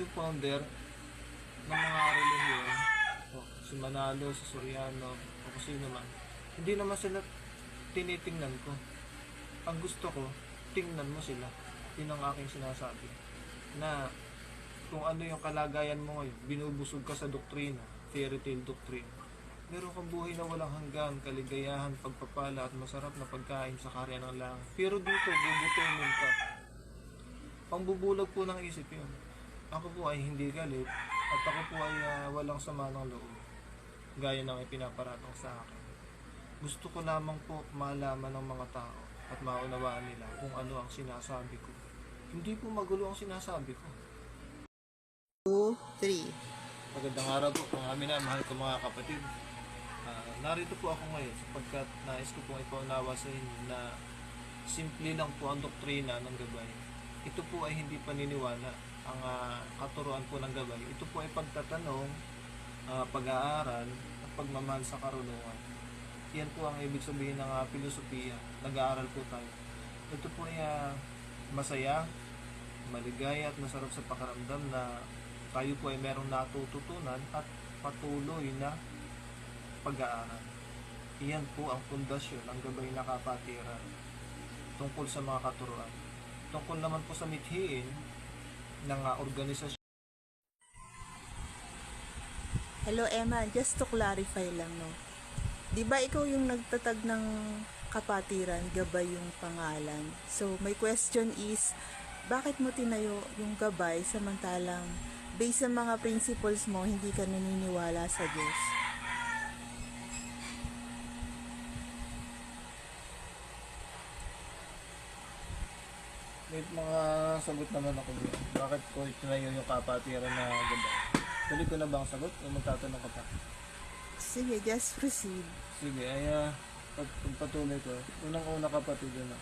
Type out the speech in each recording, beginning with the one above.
yung founder ng mga relihiyon, o si Manalo, si Soriano, o kung sino man, hindi naman sila tinitingnan ko. Ang gusto ko, tingnan mo sila. Yun ang aking sinasabi. Na kung ano yung kalagayan mo ngayon, binubusog ka sa doktrina, fairy tale doctrine. Meron kang buhay na walang hanggan, kaligayahan, pagpapala at masarap na pagkain sa karya ng langit. Pero dito, bubutunin ka. Pangbubulag po ng isip yun. Ako po ay hindi galit at ako po ay ah, walang sama ng loob. Gaya ng ipinaparatong sa akin. Gusto ko lamang po malaman ng mga tao at maunawaan nila kung ano ang sinasabi ko. Hindi po magulo ang sinasabi ko. Two, three. Magandang araw po mga minamahal ko mga kapatid. Ah, narito po ako ngayon sapagkat nais ko pong ipaunawa sa inyo na simple lang po ang doktrina ng gabay. Ito po ay hindi paniniwala ang ah, katuruan po ng gabay. Ito po ay pagtatanong, ah, pag-aaral, at pagmamahal sa karunungan. Yan po ang ibig sabihin ng ah, filosofiya. Nag-aaral po tayo. Ito po ay ah, masaya, maligaya at masarap sa pakiramdam na tayo po ay merong natututunan at patuloy na pag-aaral. Iyan po ang pundasyon ng gabay na kapatiran tungkol sa mga katuruan. Tungkol naman po sa mithiin ng ah, organisasyon Hello Emma, just to clarify lang no. 'Di ba ikaw yung nagtatag ng kapatiran, gabay yung pangalan. So my question is, bakit mo tinayo yung gabay samantalang based sa mga principles mo, hindi ka naniniwala sa Diyos? May mga sagot naman ako dito. Bakit ko itinayo yung kapatiran na gabay? Tuloy ko na ba ang sagot o magtatanong ka pa? Sige, just proceed. Sige, ay uh, pag, pagpatuloy ko. Unang-una kapatid na.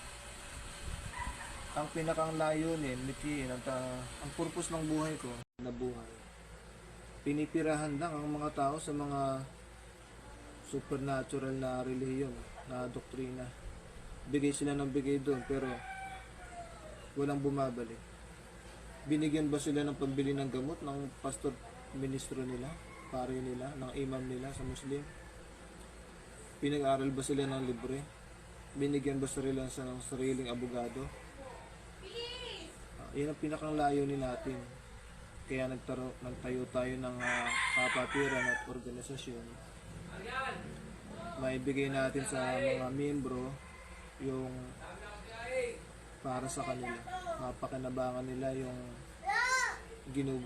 Ang pinakang layunin, mithiin, ang, ta- ang purpose ng buhay ko na buhay. Pinipirahan lang ang mga tao sa mga supernatural na relihiyon, na doktrina. Bigay sila ng bigay doon, pero walang bumabalik. Binigyan ba sila ng pambili ng gamot ng pastor ministro nila, pare nila, ng imam nila sa Muslim? Pinag-aral ba sila ng libre? Binigyan ba sila sa ng sariling abogado? Ah, yan ang pinakang layunin natin. Kaya nagtaro, nagtayo tayo ng ah, kapatiran at organisasyon. Maibigay natin sa mga miyembro yung para sa kanila. Mapakinabangan nila yung ginugo